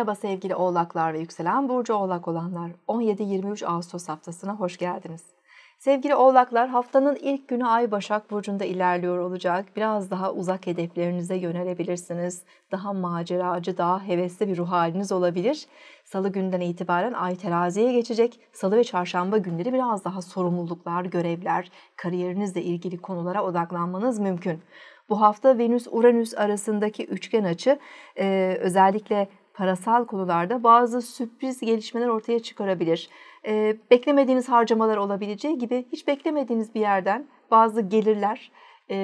Merhaba sevgili oğlaklar ve yükselen burcu oğlak olanlar. 17-23 Ağustos haftasına hoş geldiniz. Sevgili oğlaklar haftanın ilk günü Ay Başak Burcu'nda ilerliyor olacak. Biraz daha uzak hedeflerinize yönelebilirsiniz. Daha maceracı, daha hevesli bir ruh haliniz olabilir. Salı günden itibaren Ay teraziye geçecek. Salı ve çarşamba günleri biraz daha sorumluluklar, görevler, kariyerinizle ilgili konulara odaklanmanız mümkün. Bu hafta Venüs-Uranüs arasındaki üçgen açı e, özellikle parasal konularda bazı sürpriz gelişmeler ortaya çıkarabilir. E, beklemediğiniz harcamalar olabileceği gibi hiç beklemediğiniz bir yerden bazı gelirler e,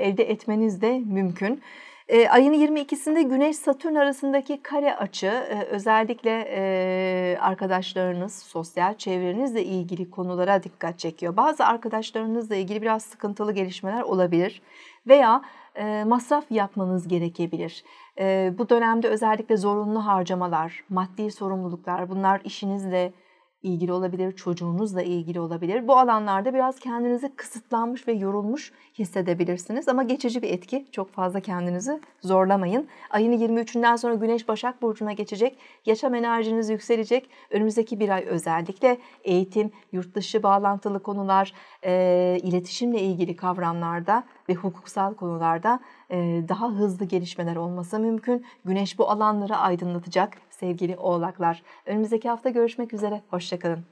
elde etmeniz de mümkün. E, ayın 22'sinde Güneş-Satürn arasındaki kare açı e, özellikle e, arkadaşlarınız, sosyal çevrenizle ilgili konulara dikkat çekiyor. Bazı arkadaşlarınızla ilgili biraz sıkıntılı gelişmeler olabilir veya e, masraf yapmanız gerekebilir. Bu dönemde özellikle zorunlu harcamalar, maddi sorumluluklar bunlar işinizle ilgili olabilir, çocuğunuzla ilgili olabilir. Bu alanlarda biraz kendinizi kısıtlanmış ve yorulmuş hissedebilirsiniz ama geçici bir etki. Çok fazla kendinizi zorlamayın. Ayın 23'ünden sonra Güneş Başak Burcu'na geçecek. Yaşam enerjiniz yükselecek. Önümüzdeki bir ay özellikle eğitim, yurt dışı bağlantılı konular, e, iletişimle ilgili kavramlarda ve hukuksal konularda daha hızlı gelişmeler olması mümkün. Güneş bu alanları aydınlatacak sevgili oğlaklar. Önümüzdeki hafta görüşmek üzere. Hoşçakalın.